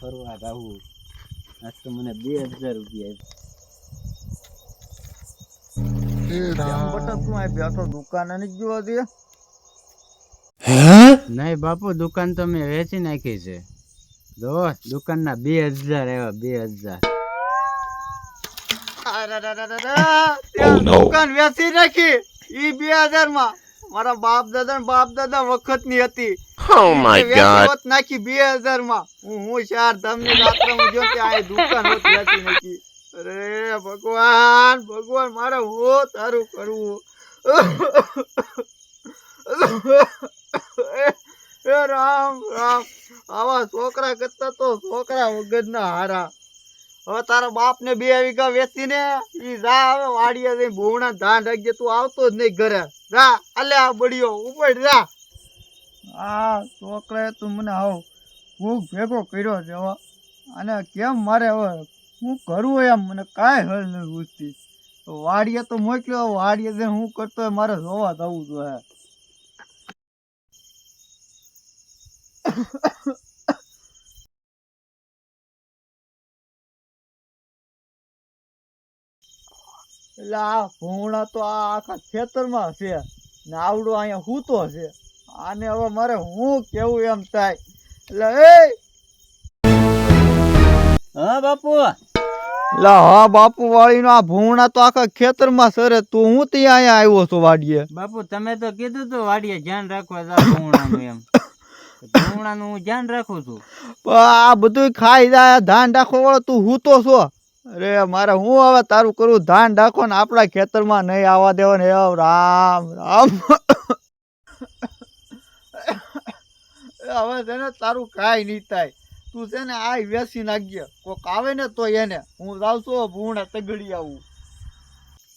ફરવા જાવું આજ તો મને બે હજાર રૂપિયા દુકાને બાપુ દુકાન તો મેં વેચી નાખી છે. જો દુકાનના બે હજાર એવા બે હજાર. દુકાન વેચી નાખી. ઈ બે હજારમાં મારા બાપ દાદા ને બાપ દાદા વખતની હતી. Oh my God. હોત નાખી બે હજારમાં હું હું ચાર ધામની રાત્રે હું જો કે આ દુકાન હોત વેચી નાખી. અરે ભગવાન ભગવાન મારે હું તારું કરવું. એ રામ રામ. આવા છોકરા કરતા તો છોકરા વગરના હારા. હવે તારા બાપ ને બે વીઘા વેચીને ઈ જા હવે વાડીએ જઈ ભૂવણા ધાન રાખજે તું આવતો જ નહીં ઘરે. જા અલ્યા બળિયો ઉપર જા. આ છોકરાએ તું મને આવો. ખૂબ ભેગો કર્યો છે અને કેમ મારે હવે? હું કરવું એમ? મને કાંઈ હલ નથી પૂછતી. વાડીએ તો મોકલ્યો. વાડીએ જે હું કરતો હોય મારે જોવા જવું જોઈએ એટલે આ ભૂણા તો આ આખા ખેતરમાં છે. ને આવડો અહીંયા હૂતો છે. આને હવે મારે હું કેવું એમ થાય? એટલે એ! હા બાપુ. લા હા બાપુ વાળીનો આ ભૂણા તો આખા ખેતરમાં સરે. તું હું ત્યાં અહીંયા આવ્યો છું વાડીએ? બાપુ તમે તો કીધું તો વાડીએ ધ્યાન રાખવા ભૂણા ભૂંગળાનું એમ. નું હું ધ્યાન રાખું છું. પણ આ બધું ખાઈ જાય ધાન રાખવા વાળો તું હૂતો છો? અરે મારે હું હવે તારું કરું? ધાન રાખો ને આપણા ખેતરમાં નહીં આવવા દેવા ને. હે રામ રામ. હવે છે ને તારું કાંઈ નહીં થાય. તું છે ને આ વેસી નાખજે. કોક આવે ને તો એને. હું જાઉં છું ભૂણે તગડી આવું.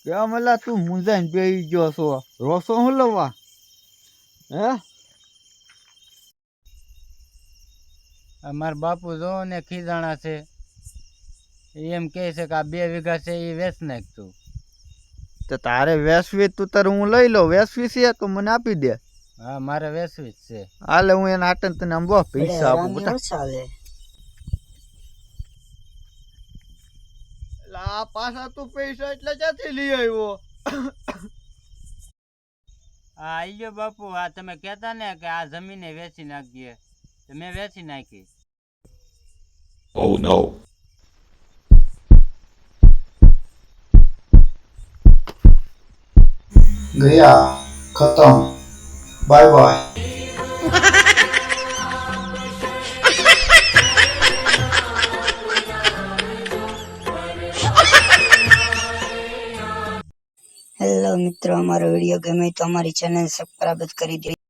કેમ એલા તું મૂંઝાઈને બેસી ગયો છો. રોસો હું લવા? હે? અમારા બાપુ જો ને ખીજાણા છે. એમ કહે છે કે આ બે વીઘા છે એ વેચ નાખતું તો તારે વેસવી તું તારે હું લઈ લઉં. વેસવી છે તો મને આપી દે. હા મારે વેચવી જ છે. હાલે હું એના હાટે તને આમ બહુ પૈસા આપું બેટા. એટલે આ પાછા તું પૈસા એટલે ક્યાંથી લઈ આવ્યો? હા આઈ ગયો બાપુ આ તમે કહેતા ને કે આ જમીને વેચી નાખીએ. તો મેં વેચી નાખી. Oh no. ગયા ખતમ. By bye. હેલો મિત્રો અમારો વીડિયો ગમે તો અમારી ચેનલ સબસ્ક્રાઈબ કરી દે